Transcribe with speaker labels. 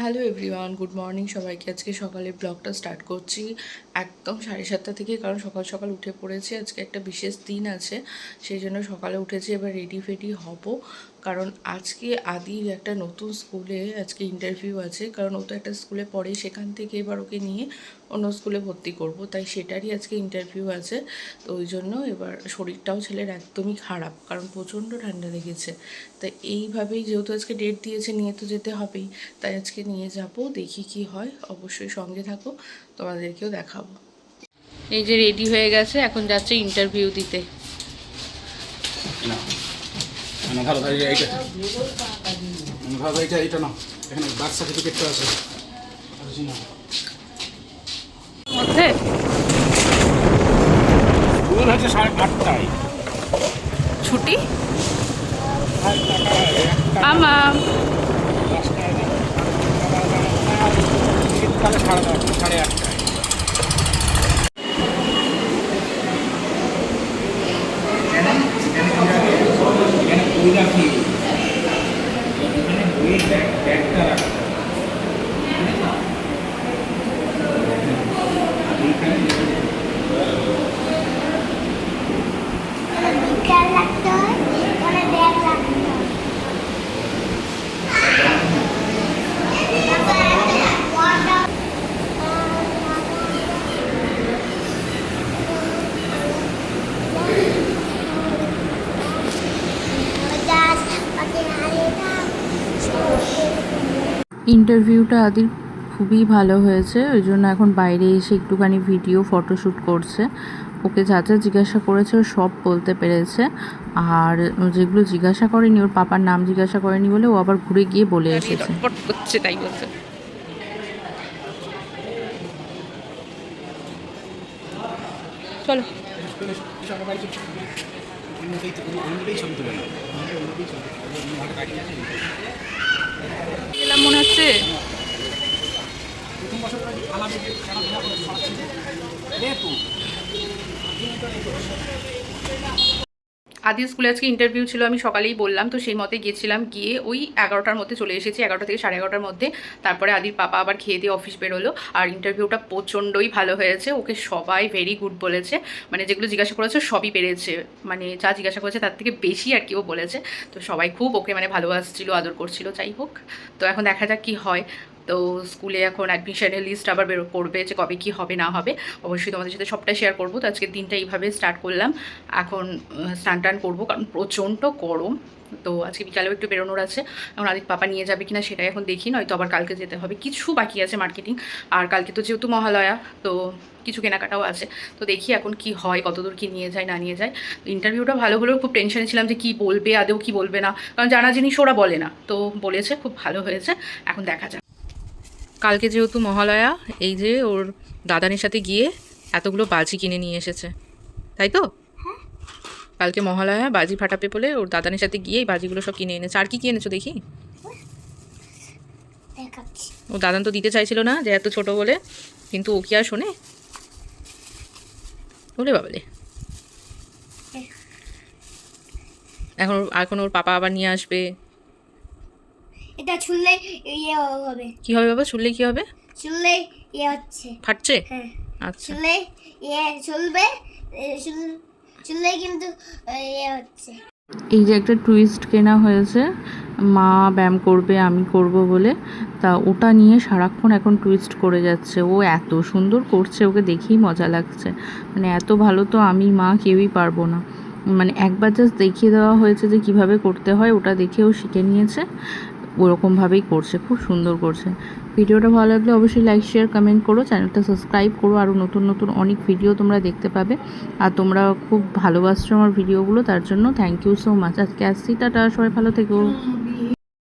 Speaker 1: Hello everyone good morning সবাইকে আজকে সকালে ব্লগটা স্টার্ট করছি। একদম সাড়ে সাতটা থেকে, কারণ সকাল সকাল উঠে পড়েছি। আজকে একটা বিশেষ দিন আছে, সেই জন্য সকালে উঠেছি এবার রেডি ফেডি হব। কারণ আজকে আদির একটা নতুন স্কুলে আজকে ইন্টারভিউ আছে, কারণ ও তো একটা স্কুলে পড়ে, সেখান থেকে এবার ওকে নিয়ে অন্য স্কুলে ভর্তি করব, তাই সেটারই আজকে ইন্টারভিউ আছে। তো ওই জন্য এবার শরীরটাও ছেলের একদমই খারাপ, কারণ প্রচণ্ড ঠান্ডা লেগেছে। তাই এইভাবেই যেহেতু আজকে ডেট দিয়েছে, নিয়ে তো যেতে হবেই। তাই আজকে নিয়ে যাব, দেখি কি হয়, অবশ্যই সঙ্গে থাকো, তোমাদেরকেও দেখাবো। এই যে রেডি হয়ে গেছে, এখন যাচ্ছে ইন্টারভিউ দিতে।
Speaker 2: না ভালো ভাই এইটা। না, ভালো এইটা এইটা না এখানে বার্থ সার্টিফিকেটটা আছে।
Speaker 1: মধ্যে
Speaker 2: স্কুল হচ্ছে সাড়ে আটটায়।
Speaker 1: ছুটি? আমা।
Speaker 2: সাড়ে আটটায়
Speaker 3: চার রাখতে হয় মানে ব্যাগ রাখতে হয়
Speaker 1: ইন্টারভিউটা আদির খুবই ভালো হয়েছে ওই জন্য এখন বাইরে এসে একটুখানি ভিডিও ফটোশ্যুট করছে। ওকে যা যা জিজ্ঞাসা করেছে ও সব বলতে পেরেছে। আর যেগুলো জিজ্ঞাসা করেনি ওর পাপার নাম জিজ্ঞাসা করেনি বলে ও আবার ঘুরে গিয়ে বলে এসেছে। করছে তাই বলছে। চলো।
Speaker 2: ছবি
Speaker 1: আদি স্কুলে আজকে ইন্টারভিউ ছিল, আমি সকালেই বললাম, তো সেই মতে গিয়েছিলাম, গিয়ে ওই এগারোটার মধ্যে চলে এসেছি, এগারোটা থেকে সাড়ে এগারোটার মধ্যে। তারপরে আদির পাপা আবার খেয়ে দিয়ে অফিস বেরোলো, আর ইন্টারভিউটা প্রচণ্ডই ভালো হয়েছে, ওকে সবাই ভেরি গুড বলেছে মানে যেগুলো জিজ্ঞাসা করেছে সবই পেরেছে মানে যা জিজ্ঞাসা করেছে তার থেকে বেশি আর কি ও বলেছে। তো সবাই খুব ওকে মানে ভালোবাসছিল, আদর করছিল, যাই হোক। তো এখন দেখা যাক কী হয়। তো স্কুলে এখন অ্যাডমিশনের লিস্ট আবার বেরো করবে যে কবে কী হবে, না হবে। অবশ্যই তোমাদের সাথে সবটাই শেয়ার করব। তো আজকের দিনটা এইভাবে স্টার্ট করলাম। এখন স্নান টান করব কারণ প্রচণ্ড গরম। তো আজকে বিকালেও একটু বেরোনোর আছে। এখন আদিক পাপা নিয়ে যাবে কিনা সেটাই এখন দেখি, নয়তো আবার কালকে যেতে হবে। কিছু বাকি আছে মার্কেটিং আর কালকে তো যেহেতু মহালয়া, তো কিছু কেনাকাটাও আছে। তো দেখি এখন কি হয়, কতদূর কি নিয়ে যায়, না নিয়ে যায়। ইন্টারভিউটা ভালো হলেও খুব টেনশনে ছিলাম যে কি বলবে আদেও কি বলবে না। কারণ জানা জিনিস ওরা বলে না। তো বলেছে, খুব ভালো হয়েছে। এখন দেখা যাক। কালকে যেহেতু মহালয়া এই যে ওর দাদানের সাথে গিয়ে এতগুলো বাজি কিনে নিয়ে এসেছে। তাই তো? কালকে মহালয়া বাজি ফাটাবে বলে ওর দাদানের সাথে গিয়ে এই বাজিগুলো সব কিনে এনেছে। আর কি কি এনেছো দেখি? ও দাদান তো দিতে চাইছিল না যে এত ছোট বলে কিন্তু ও কি আর শোনে? বলে বাবলে এখন ওর- এখন ওর পাপা আবার নিয়ে আসবে?
Speaker 3: এটা ছুললে ইয়ে হবে।
Speaker 1: কি হবে বাবা? শুনলে কি হবে?
Speaker 3: ছুললে ইয়ে হচ্ছে।
Speaker 1: ফাটছে?
Speaker 3: হ্যাঁ।
Speaker 1: আচ্ছা।
Speaker 3: ছুললে ইয়ে চলবে চুললে কিন্তু ইয়ে হচ্ছে।
Speaker 1: এই যে একটা টুইস্ট কেনা হয়েছে মা ব্যায়াম করবে আমি করব বলে তা ওটা নিয়ে সারাক্ষণ এখন টুইস্ট করে যাচ্ছে। ও এত সুন্দর করছে ওকে দেখেই মজা লাগছে। মানে এত ভালো তো আমি মা কেউই পারব না। মানে একবার জাস্ট দেখিয়ে দেওয়া হয়েছে যে কীভাবে করতে হয় ওটা দেখেও শিখে নিয়েছে। ওরকমভাবেই করছে, খুব সুন্দর করছে। ভিডিওটা ভালো লাগলে অবশ্যই লাইক শেয়ার কমেন্ট করো চ্যানেলটা সাবস্ক্রাইব করো, আরও নতুন নতুন অনেক ভিডিও তোমরা দেখতে পাবে। আর তোমরা খুব ভালোবাসছো আমার ভিডিওগুলো তার জন্য থ্যাংক ইউ সো মাচ আজকে আসছি, টাটা, সবাই ভালো থেকো।